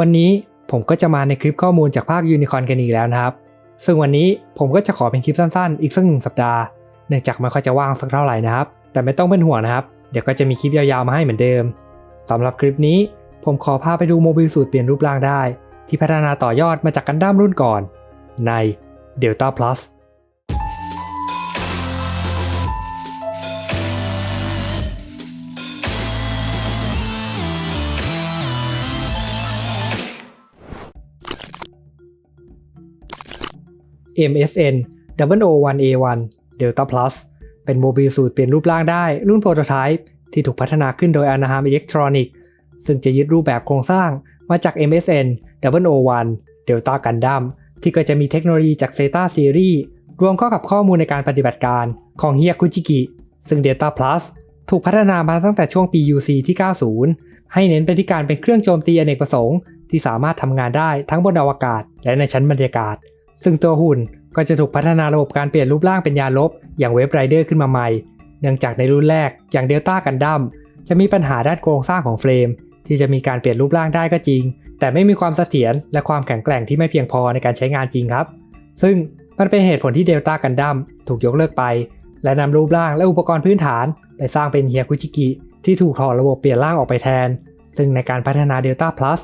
วันนี้ผมก็จะมาในคลิปข้อมูลจากภาคยูนิคอนกันอีกแล้วนะครับ ซึ่งวันนี้ผมก็จะขอเป็นคลิปสั้นๆ อีกสักหนึ่งสัปดาห์ เนื่องจากไม่ค่อยจะว่างสักเท่าไหร่นะครับ แต่ไม่ต้องเป็นห่วงนะครับ เดี๋ยวก็จะมีคลิปยาวๆมาให้เหมือนเดิมสำหรับคลิปนี้ ผมขอพาไปดูโมบิลสูตรเปลี่ยนรูปร่างได้ ที่พัฒนาต่อยอดมาจากกันดั้มรุ่นก่อน ใน Delta Plus MSN 001A1 Delta Plus เป็นโมบิลสูตรเปลี่ยนรูปร่างได้รุ่นโปรโตไทป์ที่ถูกพัฒนาขึ้นโดย Anaheim Electronic ซึ่งจะยึดรูปแบบโครงสร้างมาจาก MSN 001 Delta Gundam ที่ก็จะมีเทคโนโลยีจาก Zeta Series รวมเข้ากับข้อมูลในการปฏิบัติการของเฮียคุจิกิ ซึ่ง Delta Plus ถูกพัฒนามาตั้งแต่ช่วงปี UC ที่ 90 ให้เน้นไปที่การเป็นเครื่องโจมตีอเนกประสงค์ที่สามารถทำงานได้ทั้งบนอวกาศและในชั้นบรรยากาศ ซึ่งตัวหุ่นก็จะถูกพัฒนาระบบการเปลี่ยนรูปร่างเป็นยาลบ อย่างเว็บไรเดอร์ขึ้นมาใหม่ เนื่องจากในรุ่นแรกอย่างเดลต้ากันดั้มจะมีปัญหาด้านโครงสร้างของเฟรม ที่จะมีการเปลี่ยนรูปร่างได้ก็จริง แต่ไม่มีความเสถียรและความแข็งแกร่งที่ไม่เพียงพอในการใช้งานจริงครับ ซึ่งมันเป็นเหตุผลที่เดลต้ากันดั้มถูกยกเลิกไป และนำรูปร่างและอุปกรณ์พื้นฐานไปสร้างเป็นเฮียคุจิกิที่ถูกถอดระบบเปลี่ยนร่างออกไปแทน ซึ่งในการพัฒนา Delta Plus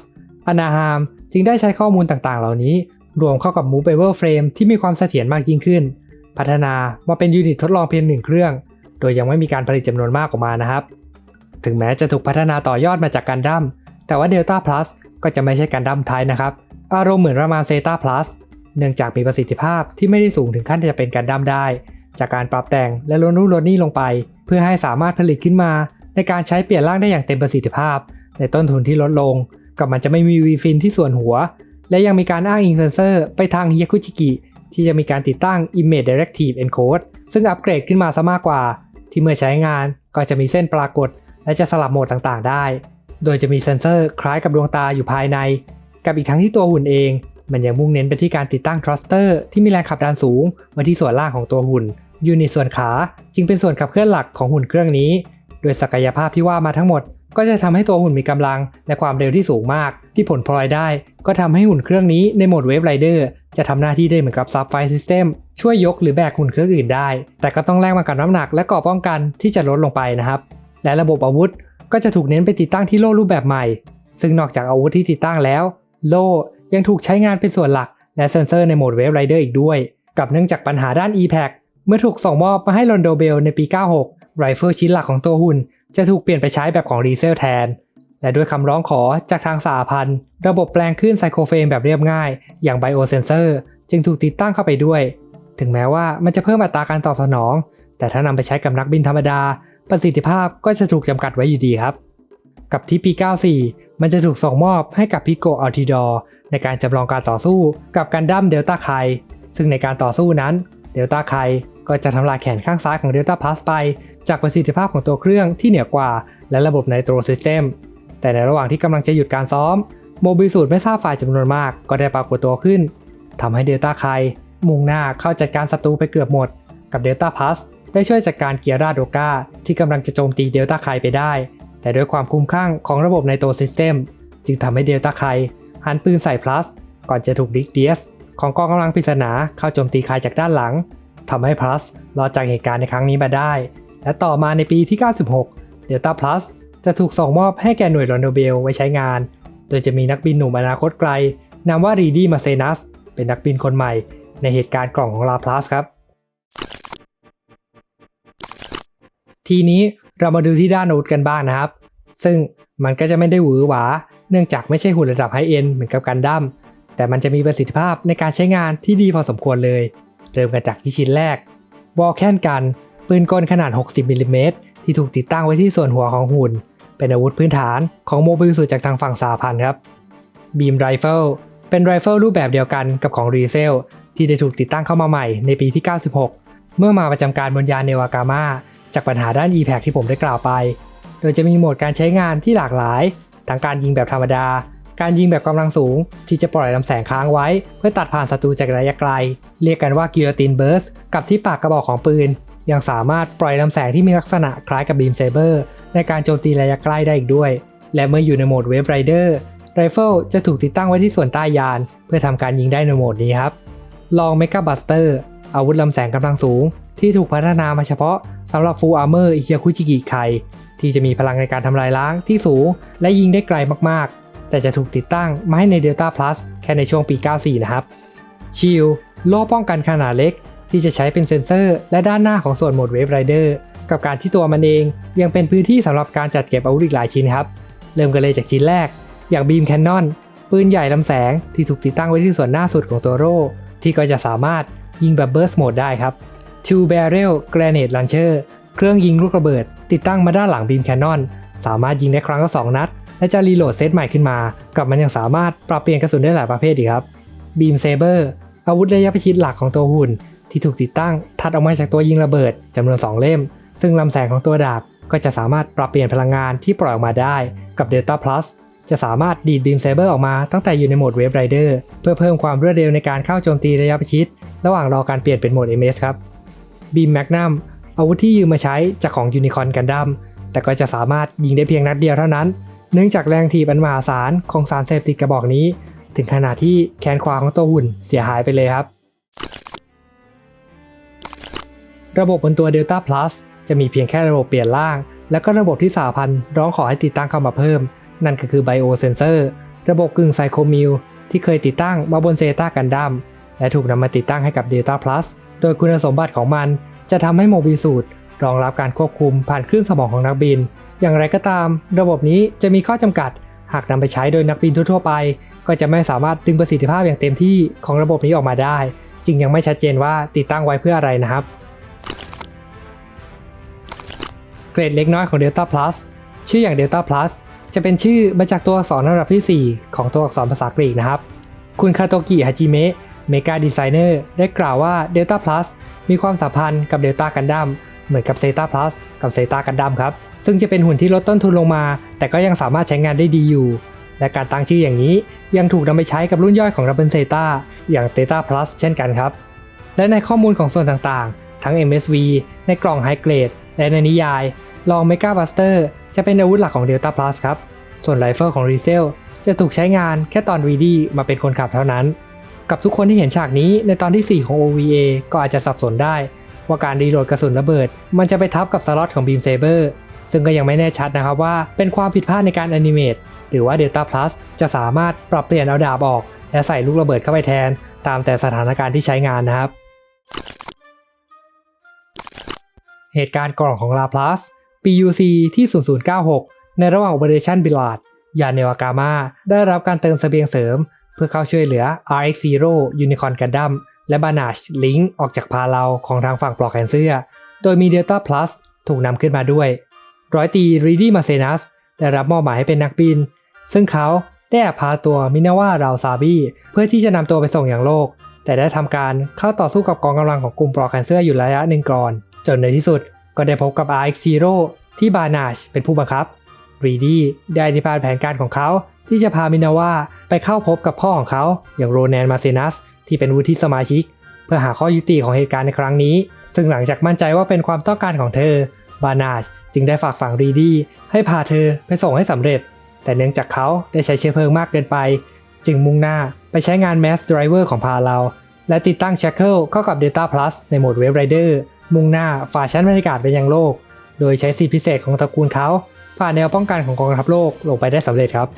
อนาฮามจึงได้ใช้ข้อมูลต่างๆ เหล่านี้ รวมเข้ากับ Movable Frame ที่มีความเสถียรมากยิ่งขึ้น พัฒนามาเป็นยูนิตทดลองเพียงหนึ่งเครื่อง โดยยังไม่มีการผลิตจำนวนมากออกมานะครับ ถึงแม้จะถูกพัฒนาต่อยอดมาจากกันดั้มแต่ว่า Delta Plus ก็จะไม่ใช่กันดั้มไทยนะครับ อารมณ์เหมือนปรามาณเซตา Plus เนื่องจากมีประสิทธิภาพที่ไม่ได้สูงถึงขั้นจะเป็นกันดั้มได้ จากการปรับแต่งและลดนู่นลดนี่ลงไป เพื่อให้สามารถผลิตขึ้นมา ในการใช้เปลี่ยนร่างได้อย่างเต็มประสิทธิภาพ ในต้นทุนที่ลดลง กับมันจะไม่มีวีฟินที่ส่วนหัว และยังมีการอ้างอิงเซนเซอร์ไปทางฮิยากุจิกิที่จะมีการติดตั้ง Image Directive Encode ซึ่งอัปเกรดขึ้นมาซะมากกว่า ที่เมื่อใช้งานก็จะมีเส้นปรากฏ และจะสลับโหมดต่างๆ ได้ โดยจะมีเซนเซอร์คล้ายกับดวงตาอยู่ภายใน กับอีกทั้งที่ตัวหุ่นเอง มันยังมุ่งเน้นไปที่การติดตั้งทรัสเตอร์ที่มีแรงขับดันสูงมาที่ส่วนล่างของตัวหุ่นยูนิตส่วนขาจึงเป็นส่วนขับเคลื่อนหลักของหุ่นเครื่องนี้ โดยศักยภาพที่ว่ามาทั้งหมด ก็จะทำให้ตัวหุ่นมีกำลังและความเร็วที่สูงมาก ที่ผลพลอยได้ ก็ทำให้หุ่นเครื่องนี้ในโหมดเวฟไรเดอร์จะทำหน้าที่ได้เหมือนกับซับไฟซิสเต็มช่วยยกหรือแบกหุ่นเครื่องอื่นได้ แต่ก็ต้องแลกมากับน้ำหนักและก่อป้องกันที่จะลดลงไปนะครับ และระบบอาวุธก็จะถูกเน้นไปติดตั้งที่โล่รูปแบบใหม่ ซึ่งนอกจากอาวุธที่ติดตั้งแล้ว โล่ยังถูกใช้งานเป็นส่วนหลัก และเซนเซอร์ในโหมดเวฟไรเดอร์อีกด้วย กับเนื่องจากปัญหาด้าน e p a c เมื่อถูกส่งมอบมาให้ลอนโดเบลในปี 96ไรเฟิลชิ้นหลักของตัวหุ่น จะถูกเปลี่ยนไปใช้แบบของรีเซลแทน และด้วยคำร้องขอจากทางสาพันธ์ ระบบแปลงขึ้นไซโครเฟรมแบบเรียบง่าย อย่างไบโอเซนเซอร์จึงถูกติดตั้งเข้าไปด้วย ถึงแม้ว่ามันจะเพิ่มอัตราการตอบสนอง แต่ถ้านำไปใช้กับนักบินธรรมดา ประสิทธิภาพก็จะถูกจำกัดไว้อยู่ดีครับ กับที่ P94 มันจะถูกส่งมอบให้กับพิโกอัลติดอในการจำลองการต่อสู้กับกันดั้มเดลต้าไคซึ่งในการต่อสู้นั้น ดลต้าไคก็จะทำลายแขนข้างซ้ายของเดลต้าพลัสไป จากประสิทธิภาพของตัวเครื่องที่เหนือกว่า และระบบไนโตรซิสเต็มแต่ในระหว่างที่กำลังจะหยุดการซ้อมโมบิสูตรไม่ทราบฝ่ายจำนวนมากก็ได้ปรากฏตัวขึ้นทำให้เดลต้าไคมุ่งหน้าเข้าจัดการศัตรูไปเกือบหมด กับเดลต้าพลัสได้ช่วยจัดการเกียร์ราโดกาที่กำลังจะโจมตีเดลต้าไคไปได้ แต่ด้วยความคุ้มข้างของระบบไนโตรซิสเต็มจึงทำให้เดลต้าไคหันปืนใส่พลัสก่อนจะถูกดิกเดียส ของกองกำลังปริศนาเข้าโจมตีคายจากด้านหลังทำให้พลัสรอดจากเหตุการณ์ในครั้งนี้มาได้ และต่อมาในปีที่ 96 เดลต้าพลัสจะถูกส่งมอบให้แก่หน่วยลอนโดเบลไว้ใช้งาน โดยจะมีนักบินหนุ่มอนาคตไกลนามว่ารีดี้มาเซนัส เป็นนักบินคนใหม่ในเหตุการณ์กล่องของลาพลัสครับ ทีนี้เรามาดูที่ด้านอาวุธกันบ้างนะครับ ซึ่งมันก็จะไม่ได้หวือหวา เนื่องจากไม่ใช่หุ่นระดับไฮเอ็นเหมือนกับกันดั้ม แต่มันจะมีประสิทธิภาพในการใช้งานที่ดีพอสมควรเลย เริ่มกันจากที่ชิ้นแรกวอลแคนกัน ปืนกลขนาด 60มิลลิเมตรที่ถูกติดตั้งไว้ที่ส่วนหัวของหุ่น เป็นอาวุธพื้นฐานของโมบิลสูจากทางฝั่งสาพันธ์ครับบีมไรเฟิลเป็นไรเฟิลรูปแบบเดียวกันกับของรีเซลที่ได้ถูกติดตั้งเข้ามาใหม่ในปีที่ 96 เมื่อมาประจำการบนยานเนวากามาจากปัญหาด้าน e p a c ที่ผมได้กล่าวไป โดยจะมีโหมดการใช้งานที่หลากหลายทั้งการยิงแบบธรรมดา การยิงแบบกำลังสูงที่จะปล่อยลำแสงค้างไว้ เพื่อตัดผ่านศัตรูจากระยะไกล เรียกกันว่ากิโยตินเบิร์สกับที่ปากกระบอกของปืน ยังสามารถปล่อยลำแสงที่มีลักษณะคล้ายกับบีมเซเบอร์ในการโจมตีระยะใกล้ได้อีกด้วย และเมื่ออยู่ในโหมดเวฟไรเดอร์ไรเฟิลจะถูกติดตั้งไว้ที่ส่วนใต้ยาน เพื่อทำการยิงได้ในโหมดนี้ครับลองเมกาบัสเตอร์อาวุธลำแสงกำลังสูง ที่ถูกพัฒนามาเฉพาะสำหรับฟู l อาร์เมอร์อิเคียคุจิกิไคที่จะมีพลังในการทำลายล้างที่สูง และยิงได้ไกลมาก แต่จะถูกติดตั้งมาให้ใน Delta Plus แค่ในช่วงปี 94 นะครับ ชิลโล่ป้องกันขนาดเล็ก ที่จะใช้เป็นเซ็นเซอร์และด้านหน้าของส่วนโหมดเวฟไรเดอร์กับการที่ตัวมันเองยังเป็นพื้นที่สำหรับการจัดเก็บอาวุธอีกหลายชิ้นครับ เริ่มกันเลยจากชิ้นแรก อย่างบีมแคนนอนปืนใหญ่ลำแสงที่ถูกติดตั้งไว้ที่ส่วนหน้าสุดของตัวโร่ที่ก็จะสามารถยิงแบบเบิร์สโหมดได้ครับ Two Barrel Grenade Launcher เครื่องยิงลูกระเบิด ติดตั้งมาด้านหลังบีมแคนนอนสามารถยิงได้ครั้งละ2นัด และจะรีโหลดเซตใหม่ขึ้นมา กับมันยังสามารถปรับเปลี่ยนกระสุนได้หลายประเภทอีกครับ Beam Saber อาวุธระยะประชิดหลักของตัวหุ่น ที่ถูกติดตั้งถัดออกมาจากตัวยิงระเบิดจำนวน 2 เล่ม ซึ่งลำแสงของตัวดาบก็จะสามารถปรับเปลี่ยนพลังงานที่ปล่อยออกมาได้กับ Delta Plus จะสามารถดีด Beam Saber ออกมาตั้งแต่อยู่ในโหมด Wave Rider เพื่อเพิ่มความรวดเร็วในการเข้าโจมตีระยะประชิด ระหว่างรอการเปลี่ยนเป็นโหมด MS ครับ Beam Magnum อาวุธที่ยืมมาใช้จากของ Unicorn Gundam แต่ก็จะสามารถยิงได้เพียงนัดเดียวเท่านั้น เนื่องจากแรงถีบอันมหาศาลของสารเสพติดกระบอกนี้ ถึงขนาดที่แขนขวาของตัวหุ่นเสียหายไปเลยครับ ระบบบนตัว Delta Plus จะมีเพียงแค่ระบบเปลี่ยนร่าง แล้วก็ระบบที่สาพันธ์ร้องขอให้ติดตั้งเข้ามาเพิ่ม นั่นก็คือ Bio Sensor ระบบกึ่งไซโคมิลที่เคยติดตั้งมาบนเซตากันดัมและถูกนำมาติดตั้งให้กับ Delta Plus โดยคุณสมบัติของมันจะทำให้โมบิสูตร รองรับการควบคุมผ่านคลื่นสมองของนักบิน อย่างไรก็ตาม ระบบนี้จะมีข้อจำกัด หากนำไปใช้โดยนักบินทั่วๆไป ก็จะไม่สามารถดึงประสิทธิภาพอย่างเต็มที่ของระบบนี้ออกมาได้ จึงยังไม่ชัดเจนว่าติดตั้งไว้เพื่ออะไรนะครับ เกรดเล็กน้อยของ Delta Plus ชื่ออย่าง Delta Plus จะเป็นชื่อมาจากตัวอักษรระดับที่ 4 ของตัวอักษรภาษากรีกนะครับ คุณคาโตกิฮาจิเมะเมกาดีไซเนอร์ได้กล่าวว่า Delta Plus มีความสัมพันธ์กับ Delta Gundam เหมือนกับ Zeta Plus กับ Zeta Gundam ครับ ซึ่งจะเป็นหุ่นที่ลดต้นทุนลงมา แต่ก็ยังสามารถใช้งานได้ดีอยู่ และการตั้งชื่ออย่างนี้ยังถูกนำไปใช้กับรุ่นย่อยของ Double Zeta อย่าง Theta Plus เช่นกันครับ และในข้อมูลของส่วนต่างๆ ทั้ง MSV ในกล่อง High Grade และในนิยาย ลอง Mega Buster จะเป็นอาวุธหลักของ Delta Plus ครับ ส่วนไรเฟิลของ r e s e l จะถูกใช้งานแค่ตอน VD มาเป็นคนขับเท่านั้น กับทุกคนที่เห็นฉากนี้ในตอนที่ 4 ของ OVA ก็อาจจะสับสนได้ ว่าการรีโหลดกระสุนระเบิด มันจะไปทับกับสล็อตของ Beam Saber ซึ่งก็ยังไม่แน่ชัดนะครับว่าเป็นความผิดพลาดในการแอนิเมตหรือว่า Delta Plus จะสามารถปรับเปลี่ยนเอาดาบออก และใส่ลูกระเบิดเข้าไปแทน ตามแต่สถานการณ์ที่ใช้งานนะครับ เหตุการณ์กล่องของ La Plus PUC ที่ 0096 ในระหว่าง Operation b i l a d ยานเนวากามาได้รับการเติมสเสบียงเสริม เพื่อเข้าช่วยเหลือ RX-0 Unicorn Gundam และ Banach Link ออกจากพาเราของทางฝั่งปลอกแขนเสื้อ โดยมี Delta Plus ถูกนำขึ้นมาด้วย ร้อยตีรีดี้มาเซนัสได้รับมอบหมายให้เป็นนักบิน ซึ่งเขาได้พาตัวมินาว่าราซาบีเพื่อที่จะนำตัวไปส่งอย่างโลก แต่ได้ทำการเข้าต่อสู้กับกองกำลังของกลุ่มปลอกแขนเสื้ออยู่ระยะหนึ่งก่อน จนในที่สุดก็ได้พบกับ RX-0 ที่บานาชเป็นผู้บังคับรีดี้ได้อธิบายแผนการของเขาที่จะพามินาว่าไปเข้าพบกับพ่อของเขาอย่างโรแนนมาเซนัส ที่เป็นวุฒิสมาชิก เพื่อหาข้อยุติของเหตุการณ์ในครั้งนี้ ซึ่งหลังจากมั่นใจว่าเป็นความต้องการของเธอบานาชจึงได้ฝากฝังรีดี้ให้พาเธอไปส่งให้สำเร็จ แต่เนื่องจากเขาได้ใช้เชื้อเพลิงมากเกินไป จึงมุ่งหน้าไปใช้งาน Mass Driver ของพาเราและติดตั้ง Shackle เข้ากับ Delta Plus ในโหมด Wave Rider มุ่งหน้าฝ่าชั้นบรรยากาศไปยังโลก โดยใช้สิทธิพิเศษของตระกูลเขาฝ่าแนวป้องกันของกองทัพโลกลงไปได้สำเร็จครับ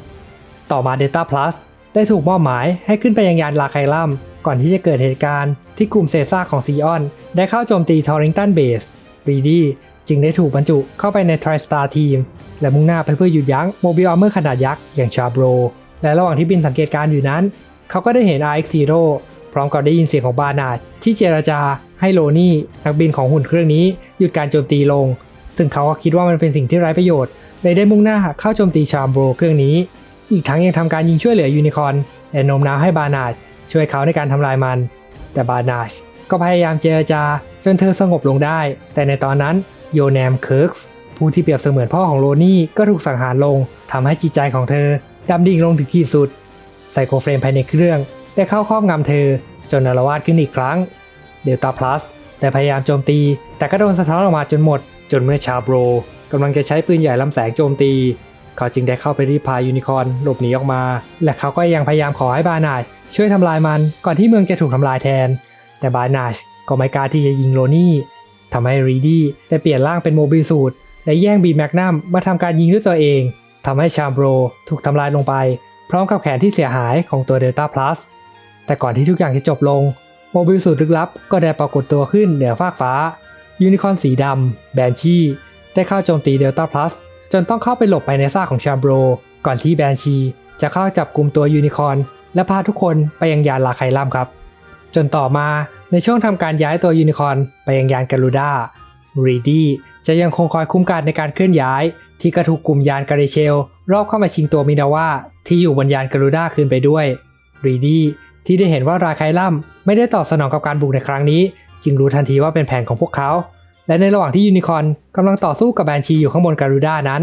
ต่อมา Delta Plus ได้ถูกมอบหมายให้ขึ้นไปยังยานลาไคลัม ก่อนที่จะเกิดเหตุการณ์ที่กลุ่มเซซ่าของซีออน ได้เข้าโจมตีทอริงตันเบสรีดี้จึงได้ถูกบรรจุเข้าไปใน TriStar Team และมุ่งหน้าไปเพื่อหยุดยั้งโมบิลอาร์เมอร์ขนาดยักษ์อย่างชาโบรและระหว่างที่บินสังเกตการณ์อยู่นั้น เขาก็ได้เห็น RX-0 พร้อมกับได้ยินเสียงของบานาดที่เจรจาให้โลนี่นักบินของหุ่นเครื่องนี้หยุดการโจมตีลง ซึ่งเขาก็คิดว่ามันเป็นสิ่งที่ไร้ประโยชน์เลยได้มุ่งหน้าเข้าโจมตีชาโบรเครื่องนี้ อีกทั้งยังทำการยิงช่วยเหลือยูนิคอร์นและโน้มน้าวให้บานาดช่วยเขาในการทำลายมัน แต่บานาชก็พยายามเจรจาจนเธอสงบลงได้ แต่ในตอนนั้นโยแนมเคิร์กส์ผู้ที่เปรียบเสมือนพ่อของโลนี่ก็ถูกสังหารลงทำให้จิตใจของเธอดำดิ่งลงถึงที่สุดไซโคเฟรมภายในเครื่อง ได้เข้าครอบงำเธอ จนอารวาสขึ้นอีกครั้งเดลต้าพลัสได้พยายามโจมตี แต่ก็โดนสะท้อนออกมาจนหมด จนเมื่อชาโบรกำลังจะใช้ปืนใหญ่ลำแสงโจมตี เขาจึงได้เข้าไปรีพายูนิคอร์นหลบหนีออกมา และเขาก็ยังพยายามขอให้บานาชช่วยทำลายมันก่อนที่เมืองจะถูกทำลายแทน แต่บานาชก็ไม่กล้าที่จะยิงโรนี่ทำให้รีดี้ได้เปลี่ยนร่างเป็นโมบิลสูตรและแย่งบีแมกนัมมาทำการยิงด้วยตัวเองทำให้ชามโบรถูกทำลายลงไป พร้อมกับแขนที่เสียหายของตัวเดลต้าพลัสแต่ก่อนที่ทุกอย่างจะจบลง โมบิลสูตรลึกลับก็ได้ปรากฏตัวขึ้นเหนือฟากฟ้า ยูนิคอร์นสีดำแบนชีได้เข้าโจมตีเดลต้าพลัส จนต้องเข้าไปหลบไปในซากของชาโบรก่อนที่แบนชี จะเข้าจับกลุ่มตัวยูนิคอร์นและพาทุกคนไปยังยานลาไคลัมครับ จนต่อมาในช่วงทำการย้ายตัวยูนิคอร์นไปยังยานการูด้ารีดี้จะยังคงคอยคุ้มกันในการเคลื่อนย้าย ที่กระถูกกลุ่มยานการิเชล รอบเข้ามาชิงตัวมินาว่าที่อยู่บนยานการูด้าคืนไปด้วยรีดี้ที่ได้เห็นว่าราไคลัมไม่ได้ตอบสนองกับการบุกในครั้งนี้ จึงรู้ทันทีว่าเป็นแผนของพวกเขา และในระหว่างที่ยูนิคอนกำลังต่อสู้กับแบนชีอยู่ข้างบนการูด้านั้น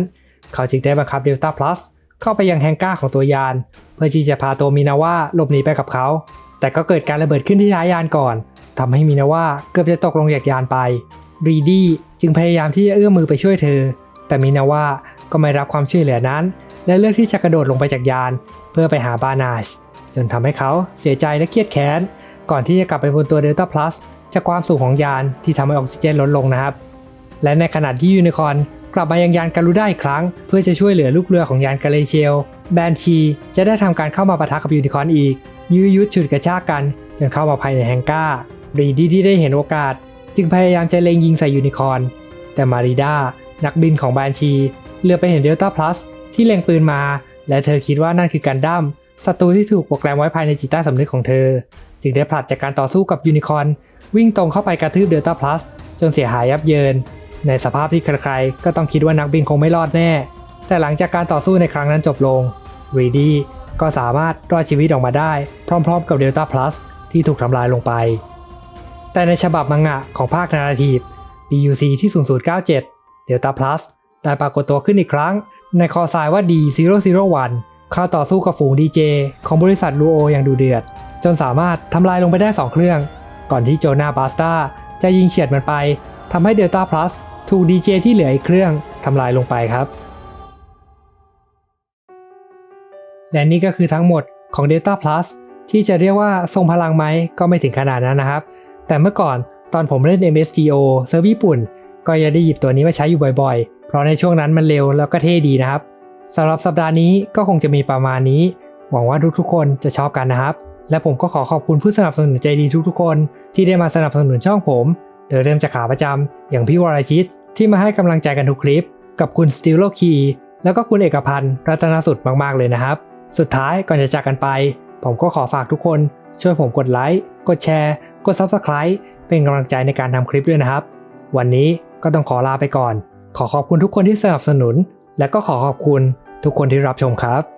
เขาจึงได้บังคับเดลต้าพลัสเข้าไปยังแฮงก้าของตัวยาน เพื่อที่จะพาตัวมินาว่าหลบหนีไปกับเขา แต่ก็เกิดการระเบิดขึ้นที่ท้ายยานก่อนทำให้มินาว่าเกือบจะตกลงจากยานไปรีดี้จึงพยายามที่จะเอื้อมมือไปช่วยเธอ แต่มินาว่าก็ไม่รับความช่วยเหลือนั้น และเลือกที่จะกระโดดลงไปจากยาน เพื่อไปหาบานาชจนทำให้เขาเสียใจและเครียดแค้นก่อนที่จะกลับไปบนตัวเดลต้าพลัส จากความสูงของยานที่ทำให้ออกซิเจนลดลงนะครับ และในขณะที่ยูนิคอนกลับมายังยานการูด้าอีกครั้ง เพื่อจะช่วยเหลือลูกเรือของยานกาเลเชล แบนชีจะได้ทำการเข้ามาปะทะกับยูนิคอนอีก ยื้อยุดฉุดกระชากกัน จนเข้ามาภายในแฮงก้ารีดีที่ได้เห็นโอกาส จึงพยายามจะเล็งยิงใส่ยูนิคอนแต่มาริด้านักบินของแบนชีเลือไปเห็นเดลต้าพลัสที่เล็งปืนมา และเธอคิดว่านั่นคือการดั้มศัตรูที่ถูกโปรแกรมไว้ภายในจิตใต้สำนึกของเธอ จึงได้ผลัดจากการต่อสู้กับยูนิคอร์นวิ่งตรงเข้าไปกระทืบเดลต้าพลัสจนเสียหายยับเยิน ในสภาพที่ใครๆ ก็ต้องคิดว่านักบินคงไม่รอดแน่ แต่หลังจากการต่อสู้ในครั้งนั้นจบลงรีดี้ก็สามารถรอดชีวิตออกมาได้ พร้อมๆ กับเดลต้าพลัสที่ถูกทำลายลงไป แต่ในฉบับมังงะของภาคนาราทีฟ DUC ที่0097 Delta Plus ได้ปรากฏตัวขึ้นอีกครั้ง ในคอซน์ว่า D001 เข้าต่อสู้กับฝูง DJ ของบริษัทลูโออย่างดูเดือด จนสามารถทำลายลงไปได้ 2 เครื่อง ก่อนที่โจนาบาสตาจะยิงเฉียดมันไปทำให้ Delta Plus ถูก DJ ที่เหลืออีกเครื่องทำลายลงไปครับ และนี่ก็คือทั้งหมดของ Delta Plus ที่จะเรียกว่าทรงพลังไหมก็ไม่ถึงขนาดนั้นนะครับ แต่เมื่อก่อนตอนผมเล่น MSGO เซิร์ฟญี่ปุ่น ก็ยังได้หยิบตัวนี้มาใช้อยู่บ่อยๆ เพราะในช่วงนั้นมันเร็วแล้วก็เท่ดีนะครับสำหรับสัปดาห์นี้ก็คงจะมีประมาณนี้ หวังว่าทุกๆคนจะชอบกันนะครับ และผมก็ขอขอบคุณผู้สนับสนุนใจดีทุกๆคนที่ได้มาสนับสนุนช่องผมโดยเริ่มจากขาประจำอย่างพี่วรชิตที่มาให้กำลังใจกันทุกคลิป กับคุณสติลโลคีแล้วก็คุณเอกพันธ์รัตนสุดมากๆเลยนะครับ สุดท้ายก่อนจะจากกันไป ผมก็ขอฝากทุกคน ช่วยผมกดไลค์กดแชร์ กด Subscribe เป็นกำลังใจในการทำคลิปด้วยนะครับ วันนี้ก็ต้องขอลาไปก่อน ขอขอบคุณทุกคนที่สนับสนุน และก็ขอขอบคุณทุกคนที่รับชมครับ